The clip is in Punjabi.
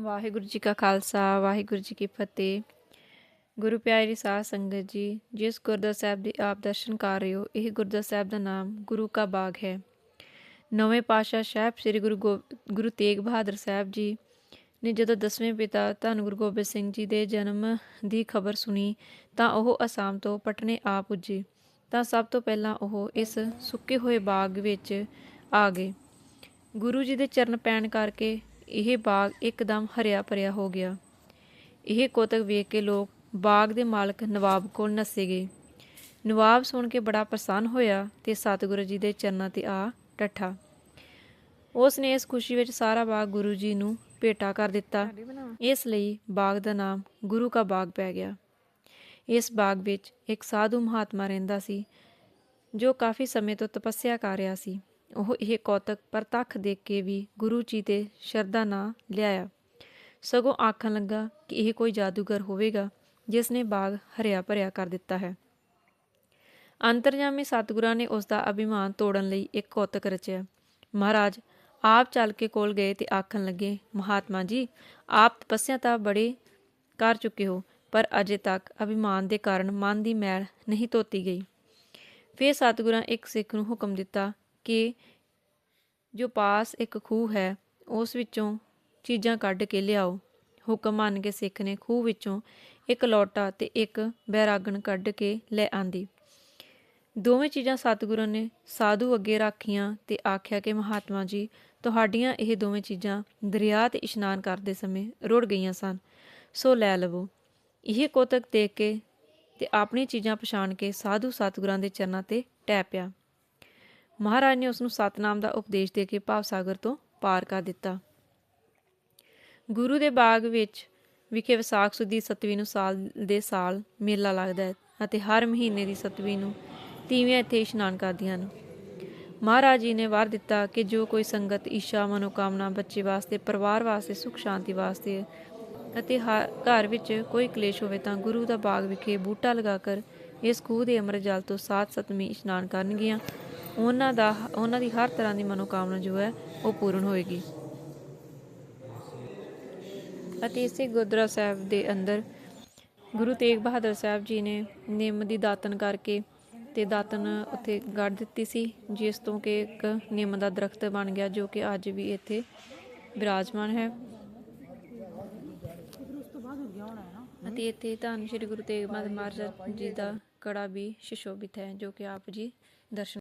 ਵਾਹਿਗੁਰੂ ਜੀ ਕਾ ਖਾਲਸਾ, ਵਾਹਿਗੁਰੂ ਜੀ ਕੀ ਫਤਿਹ। ਗੁਰੂ ਪਿਆਰੀ ਸਾਧ ਸੰਗਤ ਜੀ, ਜਿਸ ਗੁਰਦੁਆਰਾ ਸਾਹਿਬ ਦੇ ਆਪ ਦਰਸ਼ਨ ਕਰ ਰਹੇ ਹੋ, ਇਹ ਗੁਰਦੁਆਰਾ ਸਾਹਿਬ ਦਾ ਨਾਮ ਗੁਰੂ ਕਾ ਬਾਗ ਹੈ। ਨਵੇਂ ਪਾਤਸ਼ਾਹ ਸਾਹਿਬ ਸ੍ਰੀ ਗੁਰੂ ਗੋ- ਗੁਰੂ ਤੇਗ ਬਹਾਦਰ ਸਾਹਿਬ ਜੀ ਨੇ ਜਦੋਂ ਦਸਵੇਂ ਪਿਤਾ ਧੰਨ ਗੁਰੂ ਗੋਬਿੰਦ ਸਿੰਘ ਜੀ ਦੇ ਜਨਮ ਦੀ ਖਬਰ ਸੁਣੀ, ਤਾਂ ਉਹ ਅਸਾਮ ਤੋਂ ਪਟਨੇ ਆ ਪੁੱਜੇ। ਤਾਂ ਸਭ ਤੋਂ ਪਹਿਲਾਂ ਉਹ ਇਸ ਸੁੱਕੇ ਹੋਏ ਬਾਗ ਵਿੱਚ ਆ ਗਏ। ਗੁਰੂ ਜੀ ਦੇ ਚਰਨ ਪੈਣ ਕਰਕੇ ਇਹ ਬਾਗ ਇੱਕਦਮ ਹਰਿਆ ਭਰਿਆ ਹੋ ਗਿਆ। ਇਹ ਕੋਤਕ ਵੇਖ ਕੇ ਲੋਕ ਬਾਗ ਦੇ ਮਾਲਕ ਨਵਾਬ ਕੋਲ ਨੱਸੇ ਗਏ। ਨਵਾਬ ਸੁਣ ਕੇ ਬੜਾ ਪ੍ਰਸੰਨ ਹੋਇਆ ਤੇ ਸਤਿਗੁਰੂ ਜੀ ਦੇ ਚਰਨਾਂ ਤੇ ਆ ਡੱਠਾ। ਉਸ ਨੇ ਇਸ ਖੁਸ਼ੀ ਵਿੱਚ ਸਾਰਾ ਬਾਗ ਗੁਰੂ ਜੀ ਨੂੰ ਭੇਟਾ ਕਰ ਦਿੱਤਾ। ਇਸ ਲਈ ਬਾਗ ਦਾ ਨਾਮ ਗੁਰੂ ਕਾ ਬਾਗ ਪੈ ਗਿਆ। ਇਸ ਬਾਗ ਵਿੱਚ ਇੱਕ ਸਾਧੂ ਮਹਾਤਮਾ ਰਹਿੰਦਾ ਸੀ ਜੋ ਕਾਫੀ ਸਮੇਂ ਤੋਂ ਤਪੱਸਿਆ ਕਰ ਰਿਹਾ ਸੀ। ਉਹ ਇਹ ਕੌਤਕ ਪ੍ਰਤੱਖ ਦੇਖ ਕੇ ਵੀ ਗੁਰੂ ਜੀ ਤੇ ਸ਼ਰਧਾ ਨਾ ਲਿਆਇਆ। ਸਗੋਂ ਆਖਣ ਲੱਗਾ ਕਿ ਇਹ ਕੋਈ ਜਾਦੂਗਰ ਹੋਵੇਗਾ, ਜਿਸ ਨੇ ਬਾਗ ਹਰਿਆ ਭਰਿਆ ਕਰ ਦਿੱਤਾ ਹੈ। ਅੰਤਰਜਾਮੀ ਸਤਿਗੁਰਾਂ ਨੇ ਉਸ ਦਾ ਅਭਿਮਾਨ ਤੋੜਨ ਲਈ ਇੱਕ ਕੌਤਕ ਰਚਿਆ। ਮਹਾਰਾਜ ਆਪ ਚੱਲ ਕੇ ਕੋਲ ਗਏ ਤੇ ਆਖਣ ਲੱਗੇ, ਮਹਾਤਮਾ ਜੀ, ਆਪ ਤਪੱਸਿਆ ਤਾਂ ਬੜੇ ਕਰ ਚੁੱਕੇ ਹੋ, ਪਰ ਅਜੇ ਤੱਕ ਅਭਿਮਾਨ ਦੇ ਕਾਰਨ ਮਨ ਦੀ ਮੈਲ ਨਹੀਂ ਧੋਤੀ ਗਈ। ਫਿਰ ਸਤਿਗੁਰਾਂ ਇੱਕ ਸਿੱਖ ਨੂੰ ਹੁਕਮ ਦਿੱਤਾ ਕਿ ਜੋ ਪਾਸ ਇੱਕ ਖੂਹ ਹੈ, ਉਸ ਵਿੱਚੋਂ ਚੀਜ਼ਾਂ ਕੱਢ ਕੇ ਲਿਆਓ। ਹੁਕਮ ਮੰਨ ਕੇ ਸਿੱਖ ਨੇ ਖੂਹ ਵਿੱਚੋਂ ਇੱਕ ਲੋਟਾ ਤੇ ਇੱਕ ਬੈਰਾਗਣ ਕੱਢ ਕੇ ਲੈ ਆਂਦੀ। ਦੋਵੇਂ ਚੀਜ਼ਾਂ ਸਤਿਗੁਰਾਂ ਨੇ ਸਾਧੂ ਅੱਗੇ ਰੱਖੀਆਂ ਤੇ ਆਖਿਆ ਕਿ ਮਹਾਤਮਾ ਜੀ, ਤੁਹਾਡੀਆਂ ਇਹ ਦੋਵੇਂ ਚੀਜ਼ਾਂ ਦਰਿਆ ਤੇ ਇਸ਼ਨਾਨ ਕਰਦੇ ਸਮੇਂ ਰੁੜ ਗਈਆਂ ਸਨ, ਸੋ ਲੈ ਲਵੋ। ਇਹ ਕੋਤਕ ਦੇਖ ਕੇ ਤੇ ਆਪਣੀ ਚੀਜ਼ਾਂ ਪਛਾਣ ਕੇ ਸਾਧੂ ਸਤਿਗੁਰਾਂ ਦੇ ਚਰਨਾਂ ਤੇ ਟੈ ਪਿਆ। ਮਹਾਰਾਜ ਨੇ ਉਸ ਨੂੰ ਸਤਨਾਮ ਦਾ ਉਪਦੇਸ਼ ਦੇ ਕੇ ਭਾਵ ਸਾਗਰ ਤੋਂ ਪਾਰ ਕਰ ਦਿੱਤਾ। ਗੁਰੂ ਦੇ ਬਾਗ ਵਿੱਚ ਵਿਖੇ ਵਿਸਾਖ ਸੁਦੀ ਸਤਵੀਂ ਨੂੰ ਸਾਲ ਦੇ ਸਾਲ ਮੇਲਾ ਲੱਗਦਾ ਹੈ ਅਤੇ ਹਰ ਮਹੀਨੇ ਦੀ ਸਤਵੀਂ ਨੂੰ ਤੀਵੀਆਂ ਇੱਥੇ ਇਸ਼ਨਾਨ ਕਰਦੀਆਂ ਹਨ। ਮਹਾਰਾਜ ਜੀ ਨੇ ਵਾਰ ਦਿੱਤਾ ਕਿ ਜੋ ਕੋਈ ਸੰਗਤ ਇੱਛਾ ਮਨੋਕਾਮਨਾ, ਬੱਚੇ ਵਾਸਤੇ, ਪਰਿਵਾਰ ਵਾਸਤੇ, ਸੁਖ ਸ਼ਾਂਤੀ ਵਾਸਤੇ ਅਤੇ ਹ- ਘਰ ਵਿੱਚ ਕੋਈ ਕਲੇਸ਼ ਹੋਵੇ ਤਾਂ ਗੁਰੂ ਦਾ ਬਾਗ ਵਿਖੇ ਬੂਟਾ ਲਗਾਕਰ ਇਸ ਖੂਹ ਦੇ ਅੰਮ੍ਰਿਤ ਜਲ ਤੋਂ ਸਾਤ ਸਤਵੀਂ ਇਸ਼ਨਾਨ ਕਰਨਗੀਆਂ। ਉਹਨਾਂ ਦਾ, ਉਹਨਾਂ ਦੀ ਹਰ ਤਰ੍ਹਾਂ ਦੀ ਮਨੋਕਾਮਨਾ ਜੋ ਹੈ, ਉਹ ਪੂਰਨ ਹੋਏਗੀ। ਅਤੇ ਇਸੇ ਗੁਰਦੁਆਰਾ ਸਾਹਿਬ ਦੇ ਅੰਦਰ ਗੁਰੂ ਤੇਗ ਬਹਾਦਰ ਸਾਹਿਬ ਜੀ ਨੇ ਨਿੰਮ ਦੀ ਦਾਤਨ ਕਰਕੇ ਤੇ ਦਾਤਨ ਉੱਥੇ ਗੱਡ ਦਿੱਤੀ ਸੀ, ਜਿਸ ਤੋਂ ਕਿ ਇੱਕ ਨਿੰਮ ਦਾ ਦਰਖਤ ਬਣ ਗਿਆ, ਜੋ ਕਿ ਅੱਜ ਵੀ ਇੱਥੇ ਵਿਰਾਜਮਾਨ ਹੈ। ਅਤੇ ਇੱਥੇ ਧੰਨ ਸ਼੍ਰੀ ਗੁਰੂ ਤੇਗ ਬਹਾਦਰ ਮਹਾਰਾਜ ਜੀ ਦਾ ਕੜਾ ਵੀ ਸ਼ਿਸ਼ੋਭਿਤ ਹੈ, ਜੋ ਕਿ ਆਪ ਜੀ ਦਰਸ਼ਨ